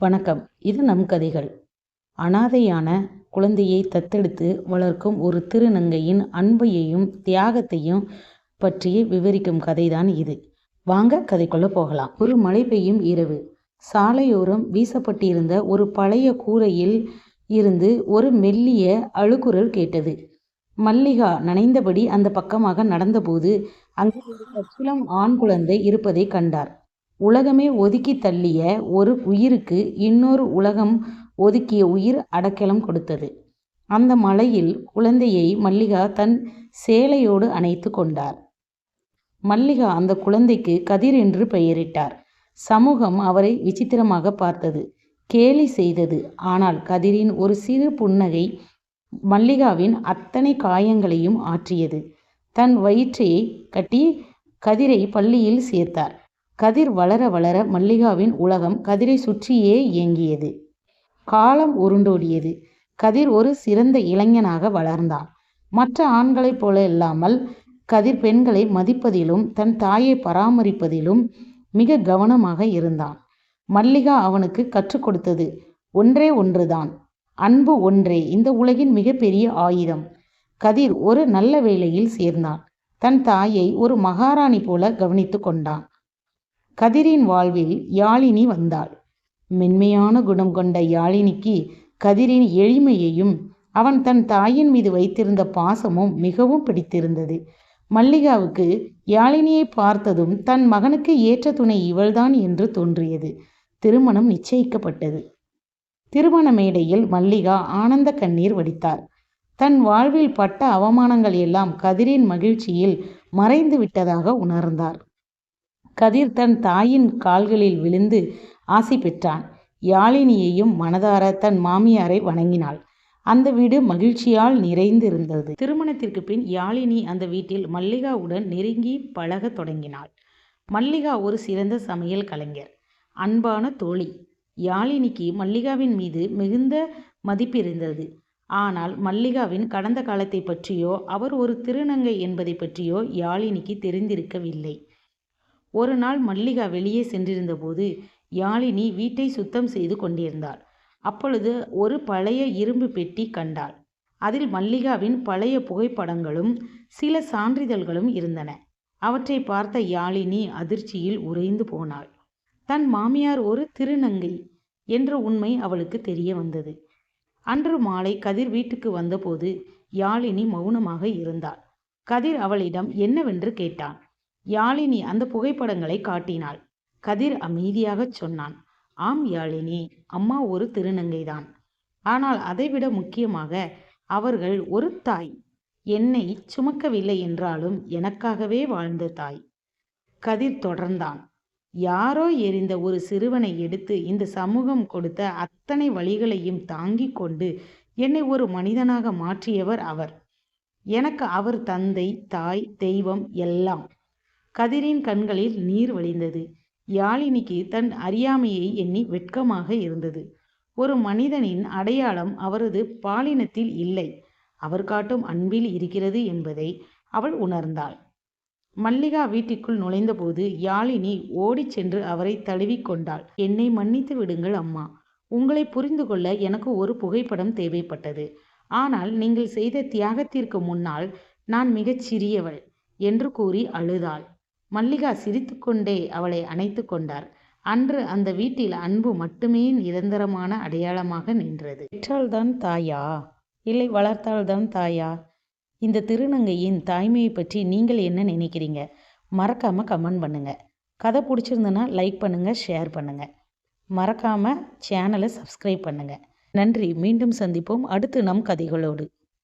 வணக்கம். இது நம் கதைகள். அனாதையான குழந்தையை தத்தெடுத்து வளர்க்கும் ஒரு திருநங்கையின் அன்பையையும் தியாகத்தையும் பற்றி விவரிக்கும் கதைதான் இது. வாங்க கதைக்குள்ள போகலாம். ஒரு மழை பெய்யும் இரவு. சாலையோரம் வீசப்பட்டிருந்த ஒரு பழைய கூரையில் இருந்து ஒரு மெல்லிய அழுக்குரல் கேட்டது. மல்லிகா நனைந்தபடி அந்த பக்கமாக நடந்தபோது அங்கே ஒரு பச்சிளம் ஆண் குழந்தை இருப்பதை கண்டார். உலகமே ஒதுக்கி தள்ளிய ஒரு உயிருக்கு இன்னொரு உலகம் ஒதுக்கிய உயிர் அடைக்கலம் கொடுத்தது. அந்த மலையில் குழந்தையை மல்லிகா தன் சேலையோடு அணைத்து கொண்டார். மல்லிகா அந்த குழந்தைக்கு கதிர் என்று பெயரிட்டார். சமூகம் அவரை விசித்திரமாக பார்த்தது. கேலி செய்தது. ஆனால் கதிரின் ஒரு சிறு புன்னகை மல்லிகாவின் அத்தனை காயங்களையும் ஆற்றியது. தன் வயிற்றையை கட்டி கதிரை பள்ளியில் சேர்த்தார். கதிர் வளர வளர மல்லிகாவின் உலகம் கதிரை சுற்றியே இயங்கியது. காலம் உருண்டோடியது. கதிர் ஒரு சிறந்த இளைஞனாக வளர்ந்தான். மற்ற ஆண்களைப் போல இல்லாமல் கதிர் பெண்களை மதிப்பதிலும் தன் தாயை பராமரிப்பதிலும் மிக கவனமாக இருந்தான். மல்லிகா அவனுக்கு கற்றுக் கொடுத்தது ஒன்றே ஒன்றுதான். அன்பு ஒன்றே இந்த உலகின் மிகப்பெரிய ஆயுதம். கதிர் ஒரு நல்ல வேளையில் சேர்ந்தான். தன் தாயை ஒரு மகாராணி போல கவனித்து கொண்டான். கதிரின் வாழ்வில் யாழினி வந்தாள். மென்மையான குணம் கொண்ட யாழினிக்கு கதிரின் எளிமையையும் அவன் தன் தாயின் மீது வைத்திருந்த பாசமும் மிகவும் பிடித்திருந்தது. மல்லிகாவுக்கு யாழினியை பார்த்ததும் தன் மகனுக்கு ஏற்ற துணை இவள்தான் என்று தோன்றியது. திருமணம் நிச்சயிக்கப்பட்டது. திருமண மேடையில் மல்லிகா ஆனந்த கண்ணீர் வடித்தார் தன் வாழ்வில் பட்ட அவமானங்கள் எல்லாம் கதிரின் மகிழ்ச்சியில் மறைந்து விட்டதாக உணர்ந்தார். கதிர் தன் தாயின் கால்களில் விழுந்து ஆசி பெற்றான். யாழினியையும் மனதார தன் மாமியாரை வணங்கினாள். அந்த வீடு மகிழ்ச்சியால் நிறைந்திருந்தது. திருமணத்திற்கு பின் யாழினி அந்த வீட்டில் மல்லிகாவுடன் நெருங்கி பழகத் தொடங்கினாள். மல்லிகா ஒரு சிறந்த சமையல் கலைஞர் அன்பான தோழி. யாழினிக்கு மல்லிகாவின் மீது மிகுந்த மதிப்பிருந்தது. ஆனால் மல்லிகாவின் கடந்த காலத்தை பற்றியோ அவர் ஒரு திருநங்கை என்பதை பற்றியோ யாழினிக்கு தெரிந்திருக்கவில்லை. ஒரு நாள் மல்லிகா வெளியே சென்றிருந்தபோது யாழினி வீட்டை சுத்தம் செய்து கொண்டிருந்தாள். அப்பொழுது ஒரு பழைய இரும்பு பெட்டி கண்டாள். அதில் மல்லிகாவின் பழைய புகைப்படங்களும் சில சான்றிதழ்களும் இருந்தன. அவற்றை பார்த்த யாழினி அதிர்ச்சியில் உறைந்து போனாள் தன் மாமியார் ஒரு திருநங்கை என்ற உண்மை அவளுக்கு தெரிய வந்தது. அன்று மாலை கதிர் வீட்டுக்கு வந்தபோது யாழினி மௌனமாக இருந்தாள். கதிர் அவளிடம் என்னவென்று கேட்டான். யாழினி அந்த புகைப்படங்களை காட்டினாள். கதிர் அமைதியாகச் சொன்னான் ஆம் யாழினி அம்மா ஒரு திருநங்கைதான். ஆனால் அதைவிட முக்கியமாக அவர்கள் ஒரு தாய். என்னை சுமக்கவில்லை என்றாலும் எனக்காகவே வாழ்ந்த தாய். கதிர் தொடர்ந்தான் யாரோ எரிந்த ஒரு சிறுவனை எடுத்து இந்த சமூகம் கொடுத்த அத்தனை வழிகளையும் தாங்கிக் கொண்டு என்னை ஒரு மனிதனாக மாற்றியவர் அவர். எனக்கு அவர் தந்தை தாய் தெய்வம் எல்லாம். கதிரின் கண்களில் நீர் வழிந்தது. யாழினிக்கு தன் அறியாமையை எண்ணி வெட்கமாக இருந்தது. ஒரு மனிதனின் அடையாளம் அவரது பாலினத்தில் இல்லை. அவர் காட்டும் அன்பில் இருக்கிறது என்பதை அவள் உணர்ந்தாள். மல்லிகா வீட்டிற்குள் நுழைந்தபோது யாழினி ஓடிச் சென்று அவரை தழுவிக்கொண்டாள் என்னை மன்னித்து விடுங்கள் அம்மா. உங்களை புரிந்து கொள்ள எனக்கு ஒரு புகைப்படம் தேவைப்பட்டது. ஆனால் நீங்கள் செய்த தியாகத்திற்கு முன்னால் நான் மிகச் சிறியவள் என்று கூறி அழுதாள். மல்லிகா சிரித்துக்கொண்டே அவளை அணைத்து கொண்டார். அன்று அந்த வீட்டில் அன்பு மட்டுமே நிரந்தரமான அடையாளமாக நின்றது. பெற்றால்தான் தாயா? இல்லை வளர்த்தால்தான் தாயா? இந்த திருநங்கையின் தாய்மையை பற்றி நீங்கள் என்ன நினைக்கிறீங்க? மறக்காமல் கமெண்ட் பண்ணுங்கள் கதை பிடிச்சிருந்தனா லைக் பண்ணுங்கள் ஷேர் பண்ணுங்கள் மறக்காமல் சேனலை சப்ஸ்கிரைப் பண்ணுங்கள் நன்றி. மீண்டும் சந்திப்போம். அடுத்து நம் கதைகளோடு.